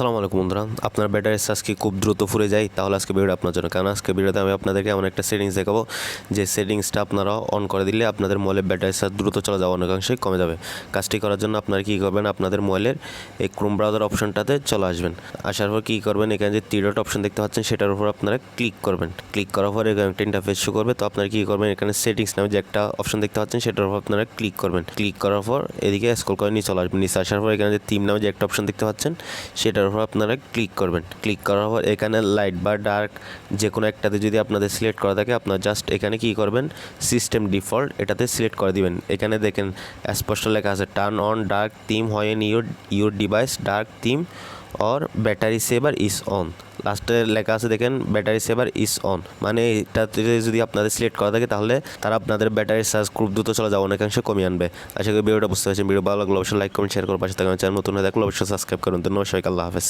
আসসালামু আলাইকুম বন্ধুরা। আপনার ব্যাটারি চার্জ কি খুব দ্রুত ফুরে যায়? তাহলে আজকে ভিডিওটা আপনার জন্য। কারণ আজকে ভিডিওতে আমি আপনাদেরকে এমন একটা সেটিংস দেখাবো, যে সেটিংসটা আপনারা অন করে দিলে আপনাদের মোবাইলের ব্যাটারি চার্জ দ্রুত চলে যাওয়া অনেকাংশেই কমে যাবে। কাজটি করার জন্য আপনারা কী করবেন? আপনাদের মোবাইলের এই ক্রোম ব্রাউজার অপশনটাতে চলে আসবেন। আসার পর কী করবেন? এখানে যে থ্রি ডট অপশন দেখতে পাচ্ছেন, সেটার উপর আপনারা ক্লিক করবেন। ক্লিক করার পর এখানে একটা ইন্টারফেস শো করবে। তো আপনারা কী করবেন? এখানে সেটিংস নামে যে একটা অপশন দেখতে পাচ্ছেন, সেটার উপর আপনারা ক্লিক করবেন। ক্লিক করার পর এদিকে স্ক্রল করে নিয়ে চলে আসবেন। নিচে আসার পর এখানে যে থিম নামে যে একটা অপশন দেখতে পাচ্ছেন, সেটার উপর আপনারা ক্লিক করবেন। ক্লিক করার পর এখানে লাইট বা ডার্ক যে কোনো একটাতে যদি আপনাদের সিলেক্ট করা থাকে, আপনার জাস্ট এখানে কি করবেন? সিস্টেম ডিফল্ট এটাতে সিলেক্ট করে দিবেন। এখানে দেখেন, স্পষ্ট লেখা আছে টার্ন অন ডার্ক থিম হয় in your your device dark theme or battery saver is on লাস্টে লেখা আছে, দেখেন ব্যাটারি সেভার ইজ অন মানে এটাতে যদি আপনাদের সিলেক্ট করা থাকে, তাহলে তারা আপনাদের ব্যাটারি চার্জ খুব দ্রুত চলে যাওয়া অনেকাংশে কমিয়ে আনবে। আশা করি ভিডিওটা বুঝতে পারছেন। ভিডিও ভালো লাগল অবশ্যই লাইক কমেন্ট শেয়ার করুন পাশে থাকবেন চ্যানেল নতুন হয়ে থাকলে অবশ্যই সাবস্ক্রাইব করুন। ধন্যবাদ সবাইকে, আল্লাহ হাফেজ।